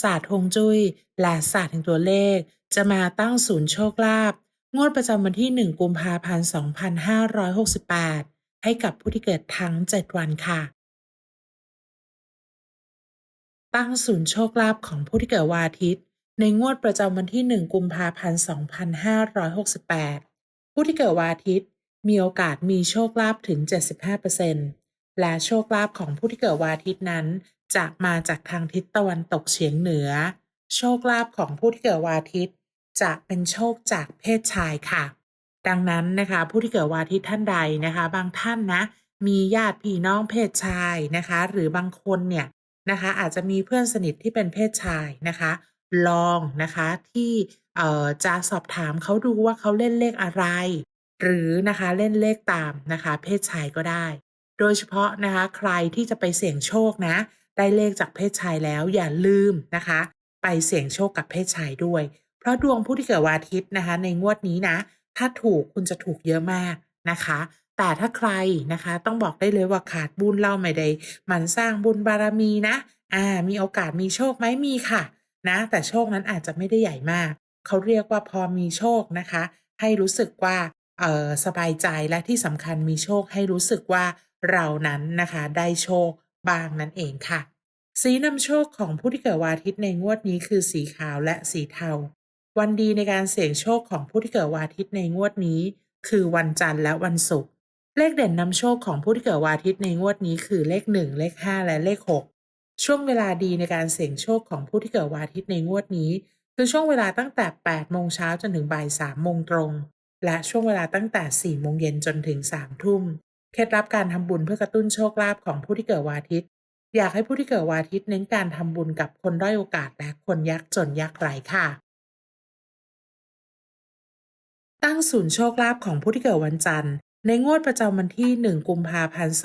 ศาสตร์ฮวงจุ้ย และศาสตร์แห่งตัวเลข จะมาตั้งศูนย์โชคลาภงวดประจำวันที่ 1 กุมภาพันธ์ 2568 ให้กับผู้ที่เกิดทั้ง 7 วันค่ะ ตั้งศูนย์โชคลาภของผู้ที่เกิดวันอาทิตย์ ในงวดประจำวันที่ 1 กุมภาพันธ์ 2568 ผู้ที่เกิดวันอาทิตย์ มีโอกาสมีโชคลาภถึง 75% และโชคลาภของผู้ที่เกิดวันอาทิตย์นั้น จะมาจากทางทิศตะวันตกเฉียงเหนือ โชคลาภของผู้ที่เกิดวันอาทิตย์ จะเป็นโชคจากเพศชายค่ะ ดังนั้นนะคะผู้ที่เกิดวันอาทิตย์ท่านใดนะคะ บางท่านนะมีญาติพี่น้องเพศชายนะคะ หรือบางคนเนี่ยนะคะอาจจะมีเพื่อนสนิทที่เป็นเพศชายนะคะ ลองนะคะที่เอ่อจะสอบถามเขาดูว่าเขาเล่นเลขอะไร หรือนะคะเล่นเลขตามนะคะ เพศชายก็ได้ โดยเฉพาะนะคะ ใครที่จะไปเสี่ยงโชคนะ ได้เลขจากเพศชายแล้วอย่าลืมนะคะ ไปเสี่ยงโชคกับเพศชายด้วย เพราะดวงผู้ที่เกิดวันอาทิตย์นะคะ ในงวดนี้นะ ถ้าถูกคุณจะถูกเยอะมากนะคะ แต่ถ้าใครนะคะต้องบอกได้เลยว่าขาดบุญเราไม่ได้มันสร้างบุญบารมีนะ อ่า มีโอกาสมีโชคไหมมีค่ะ นะ แต่โชคนั้นอาจจะไม่ได้ใหญ่มาก เขาเรียกว่าพอมีโชคนะคะ ให้รู้สึกว่าเออสบายใจและที่สำคัญมีโชคให้รู้สึกว่า เรานั้นนะคะได้โชคบ้างนั่นเองค่ะ สีนำโชคของผู้ที่เกิดวันอาทิตย์ในงวดนี้คือสีขาวและสีเทา วันดีในการเสี่ยงโชคของผู้ที่เกิดวันอาทิตย์ในงวดนี้ คือวันจันทร์และวันศุกร์เลขเด่นนำโชคของผู้ที่เกิดวันอาทิตย์ในงวดนี้คือเลข1เลข5และเลข6ช่วงเวลาดีในการเสี่ยงโชคของผู้ที่เกิดวันอาทิตย์ในงวดนี้ คือช่วงเวลาตั้งแต่ 8 โมงเช้าจนถึงบ่าย 3 โมงตรง และช่วงเวลาตั้งแต่ 4 โมงเย็นจนถึง 3 ทุ่ม เคล็ดลับการทำบุญเพื่อกระตุ้นโชคลาภของผู้ที่เกิดวันอาทิตย์ อยากให้ผู้ที่เกิดวันอาทิตย์เน้นการทำบุญกับคนด้อยโอกาสและคนยากจนยากไร้ค่ะ ตั้งศูนย์โชคลาภของผู้ที่เกิดวันจันทร์ ในงวดประจำวันที่ 1 กุมภาพันธ์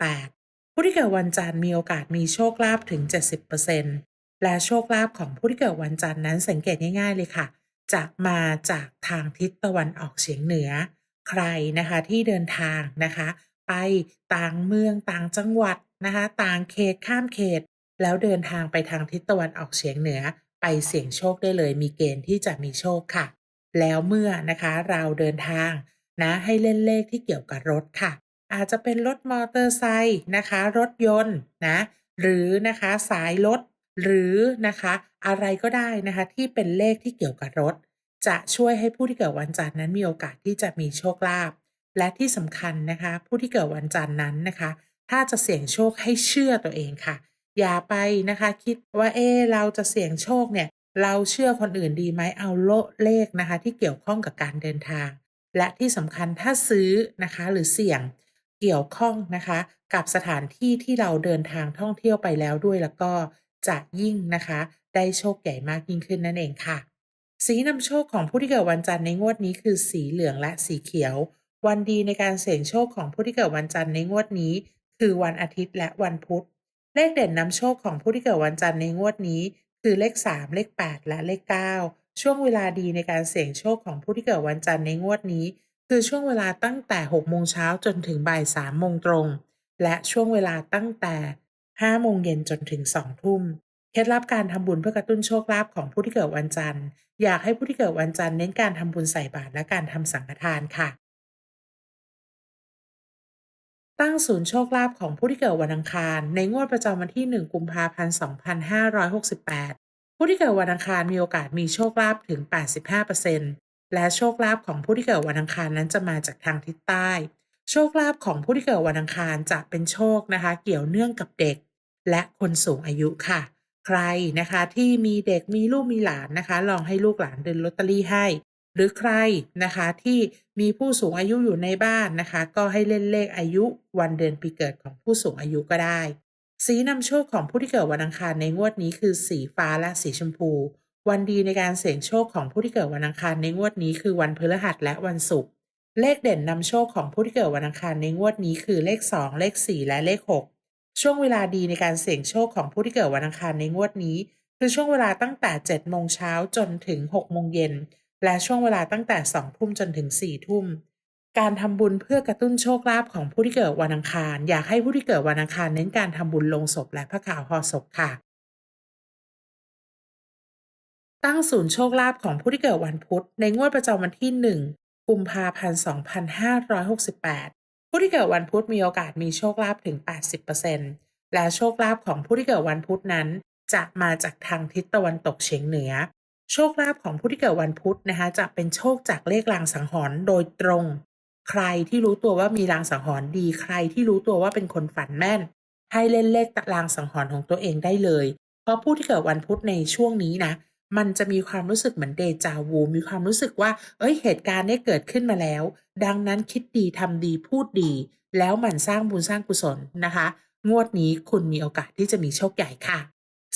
2568 ผู้ที่เกิดวันจันทร์มีโอกาสมีโชคลาภถึง 70%และโชคลาภของผู้ที่เกิดวันจันทร์นั้นสังเกตง่าย ๆ เลยค่ะจะมาจากทางทิศตะวันออกเฉียงเหนือ ใครนะคะที่เดินทางนะคะ ไปต่างเมืองต่างจังหวัดนะคะต่างเขตข้ามเขต แล้วเดินทางไปทางทิศตะวันออกเฉียงเหนือ ไปเสี่ยงโชคได้เลยมีเกณฑ์ที่จะมีโชคค่ะ แล้วเมื่อนะคะเราเดินทางนะให้เล่นเลขที่เกี่ยวกับรถค่ะ อาจจะเป็นรถมอเตอร์ไซค์นะคะ รถยนต์นะหรือนะคะสายรถหรือนะคะอะไรก็ได้นะคะที่เป็นเลขที่เกี่ยวกับรถ จะช่วยให้ผู้ที่เกิดวันจันทร์นั้นมีโอกาสที่จะมีโชคลาภและที่สำคัญนะคะ ผู้ที่เกิดวันจันทร์นั้นนะคะ ถ้าจะเสี่ยงโชคให้เชื่อตัวเองค่ะ อย่าไปนะคะ คิดว่าเออเราจะเสี่ยงโชคเนี่ย เราเชื่อคนอื่นดีไหมเอาโลเลขนะคะ ที่เกี่ยวข้องกับการเดินทาง และที่สำคัญถ้าซื้อนะคะ หรือเสี่ยงเกี่ยวข้องนะคะ กับสถานที่ที่เราเดินทางท่องเที่ยวไปแล้วด้วยแล้วก็จะยิ่งนะคะ ได้โชคใหญ่มากยิ่งขึ้นนั่นเองค่ะ สีนำโชคของผู้ที่เกิดวันจันทร์ในงวดนี้คือสีเหลืองและสีเขียว วันดีในการเสี่ยงโชคของผู้ที่เกิดวันจันทร์ในงวดนี้ คือวันอาทิตย์และวันพุธ เลขเด่นนำโชคของผู้ที่เกิดวันจันทร์ในงวดนี้ คือเลข 3 เลข 8 และเลข 9 ช่วงเวลาดีในการเสี่ยงโชคของผู้ที่เกิดวันจันทร์ในงวดนี้ คือช่วงเวลาตั้งแต่6โมงเช้าจนถึงบ่าย3โมงตรง และช่วงเวลาตั้งแต่5โมงเย็นจนถึง2ทุ่ม เคล็ดลับการทำบุญเพื่อกระตุ้นโชคลาภของผู้ที่เกิดวันจันทร์ อยากให้ผู้ที่เกิดวันจันทร์เน้นการทำบุญใส่บาตรและการทำสังฆทานค่ะ ตั้งศูนย์โชคลาภของผู้ที่เกิดวันอังคาร ในงวดประจำวันที่ 1 กุมภาพันธ์ 2568 ผู้ที่เกิดวันอังคารมีโอกาสมีโชคลาภถึง 85%และโชคลาภของผู้ที่เกิดวันอังคารนั้นจะมาจากทางทิศใต้ โชคลาภของผู้ที่เกิดวันอังคารจะเป็นโชคนะคะ เกี่ยวเนื่องกับเด็ก และคนสูงอายุค่ะ ใครนะคะที่มีเด็กมีลูกมีหลานนะคะ ลองให้ลูกหลานเดินลอตเตอรี่ให้ หรือใครนะคะที่มีผู้สูงอายุอยู่ในบ้านนะคะ ก็ให้เล่นเลขอายุวันเดือนปีเกิดของผู้สูงอายุก็ได้ สีนำโชคของผู้ที่เกิดวันอังคารในงวดนี้คือสีฟ้าและสีชมพู วันดีในการเสี่ยงโชคของผู้ที่เกิดวันอังคารในงวดนี้คือวันพฤหัสและวันศุกร์เลขเด่นนำโชคของผู้ที่เกิดวันอังคารในงวดนี้คือเลข 2 เลข 4 และเลข 6 ช่วงเวลาดีในการเสี่ยงโชคของผู้ที่เกิดวันอังคารในงวดนี้ คือช่วงเวลาตั้งแต่ 7 โมงเช้าจนถึง 6 โมงเย็น และช่วงเวลาตั้งแต่ 2 ทุ่มจนถึง 4 ทุ่ม การทำบุญเพื่อกระตุ้นโชคลาภของผู้ที่เกิดวันอังคาร อยากให้ผู้ที่เกิดวันอังคารเน้นการทำบุญลงศพและพระข่าวห่อศพค่ะ ตั้งศูนย์โชคลาภของผู้ที่เกิดวันพุธในงวดประจำวันที่ 1 กุมภาพันธ์ 2568 ผู้ที่เกิดวันพุธมีโอกาสมีโชคลาภถึง 80%และโชคลาภของผู้ที่เกิดวันพุธนั้น จะมาจากทางทิศตะวันตกเฉียงเหนือ โชคลาภของผู้ที่เกิดวันพุธนะคะจะเป็นโชคจากเลขลางสังหรณ์โดยตรง ใครที่รู้ตัวว่ามีลางสังหรณ์ดีใครที่รู้ตัวว่าเป็นคนฝันแม่น ให้เล่นเลขตารางสังหรณ์ของตัวเองได้เลย เพราะผู้ที่เกิดวันพุธในช่วงนี้นะ มันจะมีความรู้สึกเหมือนเดจาวูมีความรู้สึกว่า เอ้ยเหตุการณ์นี้เกิดขึ้นมาแล้ว ดังนั้นคิดดีทำดีพูดดี แล้วมันสร้างบุญสร้างกุศลนะคะ งวดนี้คุณมีโอกาสที่จะมีโชคใหญ่ค่ะ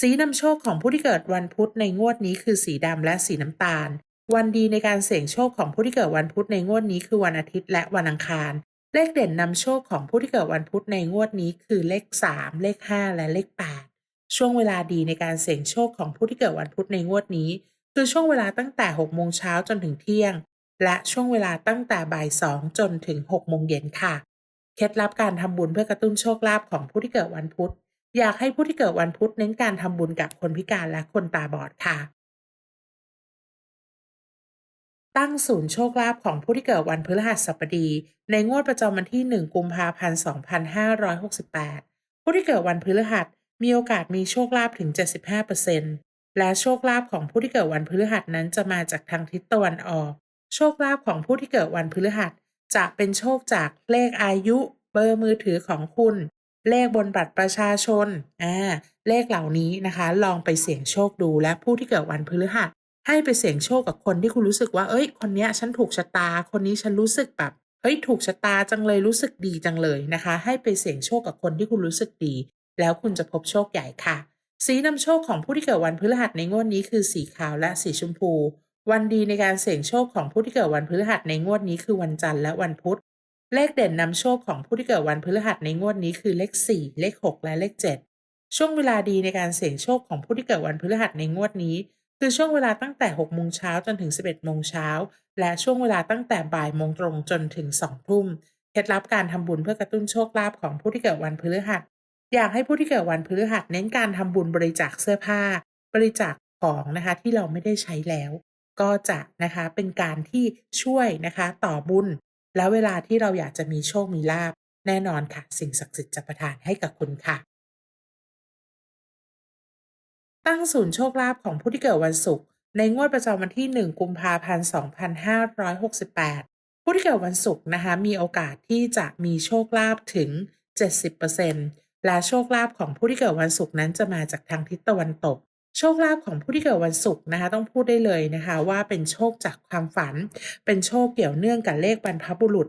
สีนำโชคของผู้ที่เกิดวันพุธในงวดนี้คือสีดำและสีน้ำตาล วันดีในการเสี่ยงโชคของผู้ที่เกิดวันพุธในงวดนี้คือวันอาทิตย์และวันอังคาร เลขเด่นนำโชคของผู้ที่เกิดวันพุธในงวดนี้คือเลข 3 เลข 5 และเลข8 ช่วงเวลาดีในการเสี่ยงโชคของผู้ที่เกิดวันพุธในงวดนี้ คือช่วงเวลาตั้งแต่ 6 โมงเช้าจนถึงเที่ยง และช่วงเวลาตั้งแต่บ่าย 2 จนถึง 6 โมงเย็นค่ะ เคล็ดลับการทำบุญเพื่อกระตุ้นโชคลาภของผู้ที่เกิดวันพุธ อยากให้ผู้ที่เกิดวันพุธเน้นการทำบุญกับคนพิการและคนตาบอดค่ะ ตั้งศูนย์โชคลาภของผู้ที่เกิดวันพฤหัสบดี ในงวดประจำวันที่ 1 กุมภาพันธ์ 2568 ผู้ที่เกิดวันพฤหัส มีโอกาสมีโชคลาภถึง 75%และโชคลาภของผู้ที่เกิดวันพฤหัสนั้นจะมาจากทางทิศตะวันออก โชคลาภของผู้ที่เกิดวันพฤหัสจะเป็นโชคจากเลขอายุ เบอร์มือถือของคุณ เลขบนบัตรประชาชนอ่าเลขเหล่านี้นะคะ ลองไปเสี่ยงโชคดูและผู้ที่เกิดวันพฤหัสให้ไปเสี่ยงโชคกับคนที่คุณรู้สึกว่า เอ้ย คนเนี้ยฉันถูกชะตา คนนี้ฉันรู้สึกแบบ เฮ้ย ถูกชะตาจังเลย รู้สึกดีจังเลยนะคะ ให้ไปเสี่ยงโชคกับคนที่คุณรู้สึกดี แล้วคุณจะพบโชคใหญ่ค่ะ สีนำโชคของผู้ที่เกิดวันพฤหัสในงวดนี้คือสีขาวและสีชมพู วันดีในการเสี่ยงโชคของผู้ที่เกิดวันพฤหัสในงวดนี้คือวันจันทร์และวันพุธ เลขเด่นนำโชคของผู้ที่เกิดวันพฤหัสในงวดนี้คือเลข 4 เลข 6 และเลข 7 ช่วงเวลาดีในการเสี่ยงโชคของผู้ที่เกิดวันพฤหัสในงวดนี้ คือช่วงเวลาตั้งแต่6โมงเช้าจนถึง 11โมงเช้าและช่วงเวลาตั้งแต่บ่ายโมงตรงจนถึง2ทุ่มเคล็ดลับการทำบุญเพื่อกระตุ้นโชคลาภของผู้ที่เกิดวันพฤหัส อยากให้ผู้ที่เกิดวันพฤหัสเน้นการทำบุญบริจาคเสื้อผ้า บริจาคของนะคะที่เราไม่ได้ใช้แล้ว ก็จะนะคะเป็นการที่ช่วยนะคะต่อบุญ แล้วเวลาที่เราอยากจะมีโชคมีลาภแน่นอนค่ะ สิ่งศักดิ์สิทธิ์จะประทานให้กับคุณค่ะ ตั้งศูนย์โชคลาภของผู้ที่เกิดวันศุกร์ในงวดประจำวันที่ 1 กุมภาพันธ์2568 ผู้ที่เกิดวันศุกร์นะคะมีโอกาสที่จะมีโชคลาภถึง 70% และโชคลาภของผู้ที่เกิดวันศุกร์นั้นจะมาจากทางทิศตะวันตก โชคลาภของผู้ที่เกิดวันศุกร์นะคะต้องพูดได้เลยนะคะ ว่าเป็นโชคจากความฝัน เป็นโชคเกี่ยวเนื่องกับเลขบรรพบุรุษ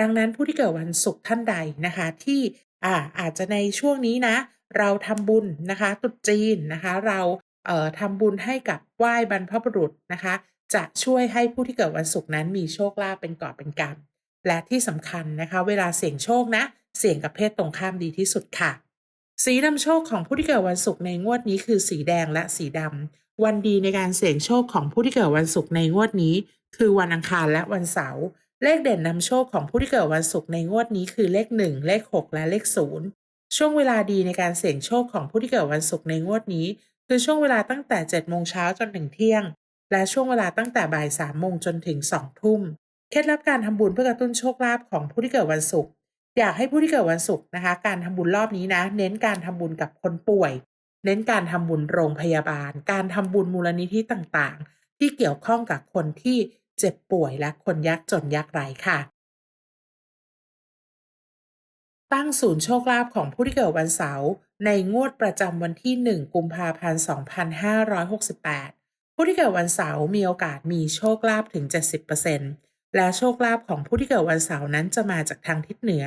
ดังนั้นผู้ที่เกิดวันศุกร์ท่านใดนะคะ ที่อ่าอาจจะในช่วงนี้นะ เราทำบุญนะคะตรุษจีนนะคะ เราเอ่อทำบุญให้กับไหว้บรรพบุรุษนะคะ จะช่วยให้ผู้ที่เกิดวันศุกร์นั้นมีโชคลาภเป็นกอบเป็นกำและที่สำคัญนะคะ เวลาเสี่ยงโชคนะ เสี่ยงกับเพศตรงข้ามดีที่สุดค่ะ สีนำโชคของผู้ที่เกิดวันศุกร์ในงวดนี้คือสีแดงและสีดำวันดีในการเสี่ยงโชคของผู้ที่เกิดวันศุกร์ในงวดนี้ คือวันอังคารและวันเสาร์เลขเด่นนำโชคของผู้ที่เกิดวันศุกร์ในงวดนี้คือเลข 1 เลข 6 และเลข 0 ช่วงเวลาดีในการเสี่ยงโชคของผู้ที่เกิดวันศุกร์ในงวดนี้ คือช่วงเวลาตั้งแต่7โมงเช้าจนถึงเที่ยง และช่วงเวลาตั้งแต่บ่าย3โมงจนถึง2ทุ่ม เคล็ดลับการทำบุญเพื่อกระตุ้นโชคลาภของผู้ที่เกิดวันศุกร์ อยากให้ผู้ที่เกิดวันศุกร์นะคะ การทำบุญรอบนี้นะ เน้นการทำบุญกับคนป่วย เน้นการทำบุญโรงพยาบาล การทำบุญมูลนิธิต่างๆ ที่เกี่ยวข้องกับคนที่เจ็บป่วยและคนยากจนยากไร้ค่ะ ตั้งศูนย์โชคลาภของผู้ที่เกิดวันเสาร์ในงวดประจำวันที่ 1 กุมภาพันธ์ 2568 ผู้ที่เกิดวันเสาร์มีโอกาสมีโชคลาภถึง 70% และโชคลาภของผู้ที่เกิดวันเสาร์นั้นจะมาจากทางทิศเหนือ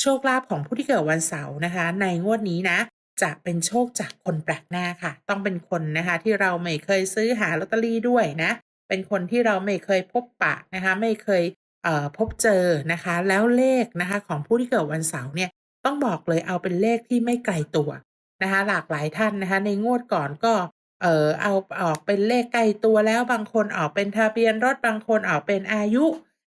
โชคลาภของผู้ที่เกิดวันเสาร์นะคะ ในงวดนี้นะ จะเป็นโชคจากคนแปลกหน้าค่ะ ต้องเป็นคนนะคะที่เราไม่เคยซื้อหาลอตเตอรี่ด้วยนะ เป็นคนที่เราไม่เคยพบปะนะคะ ไม่เคยเอ่อพบเจอนะคะ แล้วเลขนะคะของผู้ที่เกิดวันเสาร์เนี่ยต้องบอกเลยเอาเป็นเลขที่ไม่ไกลตัวนะคะ หลากหลายท่านนะคะ ในงวดก่อนก็ เออเอาออกเป็นเลขใกล้ตัวแล้วบางคนออกเป็นทะเบียนรถบางคนออกเป็นอายุ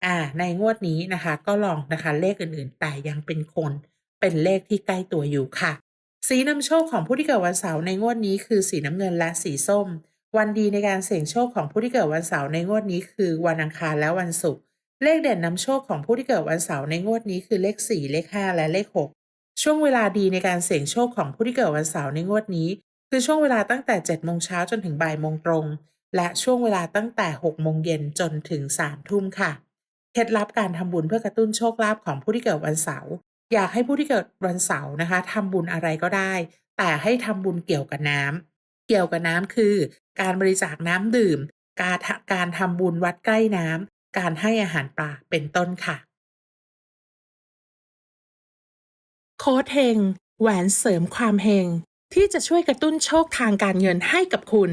อ่า ในงวดนี้นะคะ ก็ลองนะคะเลขอื่นๆ แต่ยังเป็นคนเป็นเลขที่ใกล้ตัวอยู่ค่ะ สีนำโชคของผู้ที่เกิดวันเสาร์ในงวดนี้คือสีน้ำเงินและสีส้ม วันดีในการเสี่ยงโชคของผู้ที่เกิดวันเสาร์ในงวดนี้คือวันอังคารและวันศุกร์เลขเด่นนำโชคของผู้ที่เกิดวันเสาร์ในงวดนี้คือเลข 4 เลข 5 และเลข 6 ช่วงเวลาดีในการเสี่ยงโชคของผู้ที่เกิดวันเสาร์ในงวดนี้ คือช่วงเวลาตั้งแต่7โมงเช้าจนถึงบ่ายโมงตรง และช่วงเวลาตั้งแต่6โมงเย็นจนถึง3ทุ่มค่ะ เคล็ดลับการทำบุญเพื่อกระตุ้นโชคลาภของผู้ที่เกิดวันเสาร์ อยากให้ผู้ที่เกิดวันเสาร์นะคะทำบุญอะไรก็ได้ แต่ให้ทำบุญเกี่ยวกับน้ำ เกี่ยวกับน้ำคือ การบริจาคน้ำดื่ม การการทำบุญวัดใกล้น้ำ การให้อาหารปลาเป็นต้นค่ะ โค้ดเฮงแหวนเสริมความเฮง ที่จะช่วยกระตุ้นโชคทางการเงินให้กับคุณ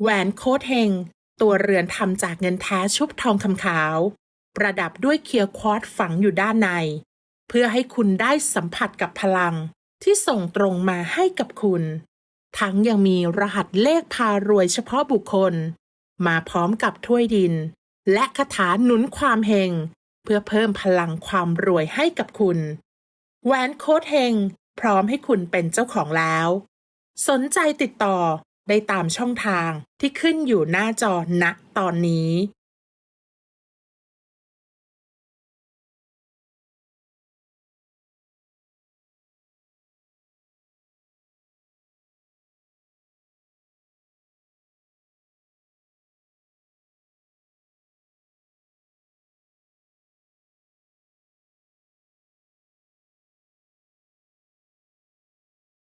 แหวนโค้ดเฮง ตัวเรือนทำจากเงินแท้ชุบทองคำขาว ประดับด้วยเคียวควอตฝังอยู่ด้านใน เพื่อให้คุณได้สัมผัสกับพลังที่ส่งตรงมาให้กับคุณ ทั้งยังมีรหัสเลขพารวยเฉพาะบุคคล มาพร้อมกับถ้วยดิน และคาถาหนุนความเฮงเพื่อเพิ่มพลังความรวยให้กับคุณแหวนโค้ดเฮง พร้อมให้คุณเป็นเจ้าของแล้ว สนใจติดต่อได้ตามช่องทางที่ขึ้นอยู่หน้าจอณตอนนี้